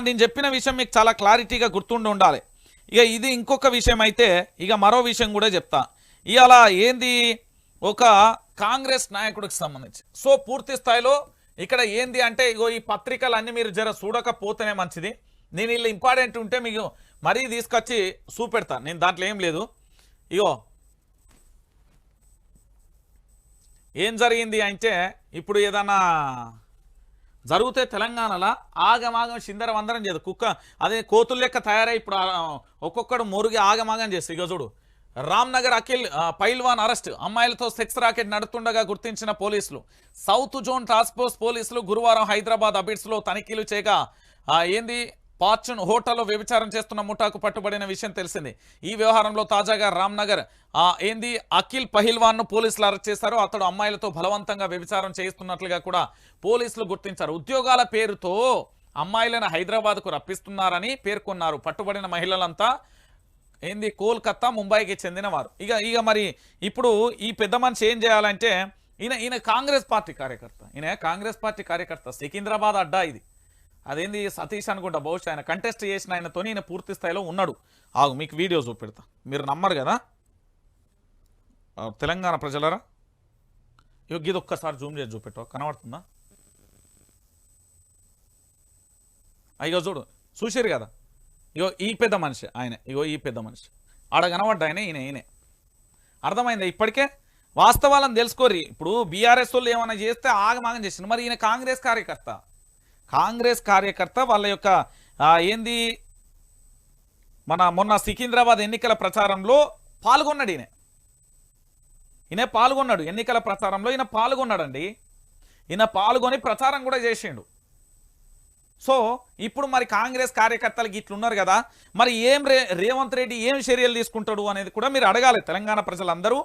నేను చెప్పిన విషయం మీకు చాలా క్లారిటీగా గుర్తుండి ఉండాలి. ఇక ఇది ఇంకొక విషయం అయితే ఇక మరో విషయం కూడా చెప్తా. ఇవాళ ఏంది? ఒక కాంగ్రెస్ నాయకుడికి సంబంధించి. సో పూర్తి స్థాయిలో ఇక్కడ ఏంది అంటే ఇగో ఈ పత్రికలు మీరు జర చూడకపోతేనే మంచిది. నేను వీళ్ళు ఇంపార్టెంట్ ఉంటే మీకు మరీ తీసుకొచ్చి చూపెడతా. నేను దాంట్లో ఏం లేదు. ఇగో. ఏం జరిగింది అంటే ఇప్పుడు ఏదన్నా జరిగితే తెలంగాణలో ఆగమాగం చిందర వందరం చేయదు కుక్క అదే కోతుల లెక్క తయారై ఇప్పుడు ఒక్కొక్కడు మురుగి ఆగమాగం చేస్తే. ఇక చూడు రామ్నగర్ అఖిల్ పైల్వాన్ అరెస్ట్. అమ్మాయిలతో సెక్స్ రాకెట్ నడుతుండగా గుర్తించిన పోలీసులు. సౌత్ జోన్ టాస్క్ ఫోర్స్ పోలీసులు గురువారం హైదరాబాద్ అబిడ్స్లో తనిఖీలు చేయగా ఏంది? పార్చున్ హోటల్లో వ్యభిచారం చేస్తున్న ముఠాకు పట్టుబడిన విషయం తెలిసింది. ఈ వ్యవహారంలో తాజాగా రామ్నగర్ ఏంది అఖిల్ పహిల్వాన్ను పోలీసులు అరెస్ట్ చేశారు. అతడు అమ్మాయిలతో బలవంతంగా వ్యభిచారం చేయిస్తున్నట్లుగా కూడా పోలీసులు గుర్తించారు. ఉద్యోగాల పేరుతో అమ్మాయిలను హైదరాబాద్కు రప్పిస్తున్నారని పేర్కొన్నారు. పట్టుబడిన మహిళలంతా ఏంది కోల్కత్తా ముంబైకి చెందినవారు. ఇక ఇక మరి ఇప్పుడు ఈ పెద్ద మనిషి ఏం చేయాలంటే ఈయన ఈయన కాంగ్రెస్ పార్టీ కార్యకర్త. ఈయన కాంగ్రెస్ పార్టీ కార్యకర్త. సికింద్రాబాద్ అడ్డా ఇది. అదేంది సతీష్ అనుకుంటా బహుశా ఆయన కంటెస్ట్ చేసిన ఆయనతో ఈయన పూర్తి స్థాయిలో ఉన్నాడు. ఆగు మీకు వీడియో చూపెడతా. మీరు నమ్మరు కదా? తెలంగాణ ప్రజలరా? ఇగో ఇది ఒక్కసారి జూమ్ చేసి చూపెట్టావు కనబడుతుందా? అయ్యో చూడు చూసిరు కదా? ఇగో ఈ పెద్ద మనిషి ఆయన ఇగో ఈ పెద్ద మనిషి. ఆడ కనబడ్డ ఆయన ఈయన ఈయనే. అర్థమైందా ఇప్పటికే? వాస్తవాలను తెలుసుకోరి ఇప్పుడు బీఆర్ఎస్ వాళ్ళు ఏమైనా చేస్తే ఆగమాగం చేసింది మరి ఈయన కాంగ్రెస్ కార్యకర్త. కాంగ్రెస్ కార్యకర్త వాళ్ళ యొక్క ఏంది మన మొన్న సికింద్రాబాద్ ఎన్నికల ప్రచారంలో పాల్గొన్నాడు ఈయన. ఈయన పాల్గొన్నాడు. ఎన్నికల ప్రచారంలో ఈయన పాల్గొన్నాడండి. ఈయన పాల్గొని ప్రచారం కూడా చేసిండు. సో ఇప్పుడు మరి కాంగ్రెస్ కార్యకర్తలకి ఇట్లున్నారు కదా మరి ఏం రే రేవంత్ రెడ్డి ఏం చర్యలు తీసుకుంటాడు అనేది కూడా మీరు అడగాలి తెలంగాణ ప్రజలందరూ.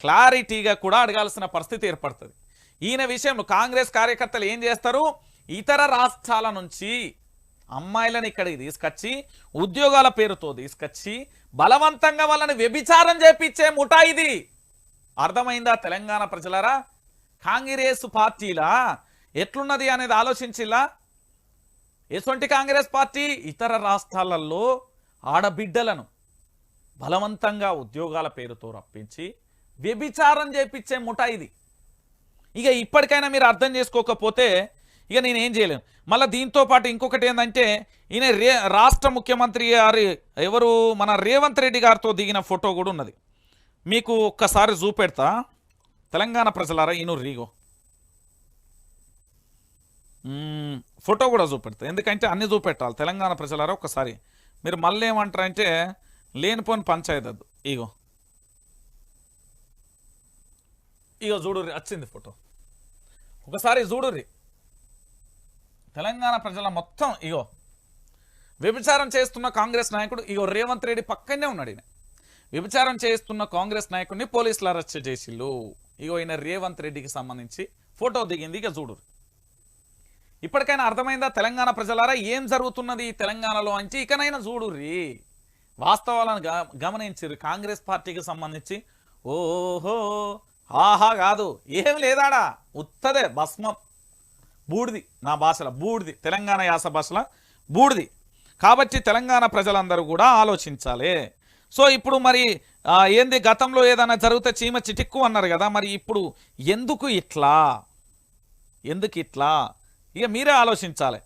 క్లారిటీగా కూడా అడగాల్సిన పరిస్థితి ఏర్పడుతుంది. ఈయన విషయంలో కాంగ్రెస్ కార్యకర్తలు ఏం చేస్తారు? ఇతర రాష్ట్రాల నుంచి అమ్మాయిలను ఇక్కడికి తీసుకొచ్చి ఉద్యోగాల పేరుతో తీసుకొచ్చి బలవంతంగా వాళ్ళని వ్యభిచారం చేపించే ముఠా ఇది. అర్థమైందా తెలంగాణ ప్రజలరా? కాంగ్రెస్ పార్టీలా? ఎట్లున్నది అనేది ఆలోచించిలా? ఎటువంటి కాంగ్రెస్ పార్టీ? ఇతర రాష్ట్రాలలో ఆడబిడ్డలను బలవంతంగా ఉద్యోగాల పేరుతో రప్పించి వ్యభిచారం చేపించే ముఠా ఇది. ఇక ఇప్పటికైనా మీరు అర్థం చేసుకోకపోతే ఇక నేనేం చేయలేను. మళ్ళీ దీంతో పాటు ఇంకొకటి ఏంటంటే ఈయన రే రాష్ట్ర ముఖ్యమంత్రి గారి ఎవరు మన రేవంత్ రెడ్డి గారితో దిగిన ఫోటో కూడా ఉన్నది. మీకు ఒక్కసారి చూపెడతా తెలంగాణ ప్రజలారా ఈయన రీగో. ఫోటో కూడా చూపెడతా ఎందుకంటే అన్ని చూపెట్టాలి తెలంగాణ ప్రజలారా ఒక్కసారి. మీరు మళ్ళీ ఏమంటారంటే లేనిపోని పంచాయతీ వద్దు ఇగో. ఇగో చూడుర్రి వచ్చింది ఫోటో. ఒకసారి చూడుర్రి. తెలంగాణ ప్రజల మొత్తం ఇగో వ్యభిచారం చేస్తున్న కాంగ్రెస్ నాయకుడు ఇగో రేవంత్ రెడ్డి పక్కనే ఉన్నాడు ఈయన. వ్యభిచారం చేస్తున్న కాంగ్రెస్ నాయకుడిని పోలీసులు అరెస్ట్ చేసిళ్ళు. ఇగో ఈయన రేవంత్ రెడ్డికి సంబంధించి ఫోటో దిగింది ఇక చూడు. ఇప్పటికైనా అర్థమైందా తెలంగాణ ప్రజలారా ఏం జరుగుతున్నది ఈ తెలంగాణలో అంచి ఇకనైనా చూడుర్రి వాస్తవాలను గమనించరు గమనించిర్రు కాంగ్రెస్ పార్టీకి సంబంధించి. ఓహో ఆహా కాదు ఏం లేదాడా? ఉత్తదే భస్మం. బూడిది నా భాషలో బూడిది. తెలంగాణ యాస భాషలో బూడిది. కాబట్టి తెలంగాణ ప్రజలందరూ కూడా ఆలోచించాలి. సో ఇప్పుడు మరి ఏంది గతంలో ఏదైనా జరిగితే చీమ చిటిక్కు అన్నారు కదా మరి ఇప్పుడు ఎందుకు ఇట్లా? ఎందుకు ఇట్లా? ఇక మీరే ఆలోచించాలి.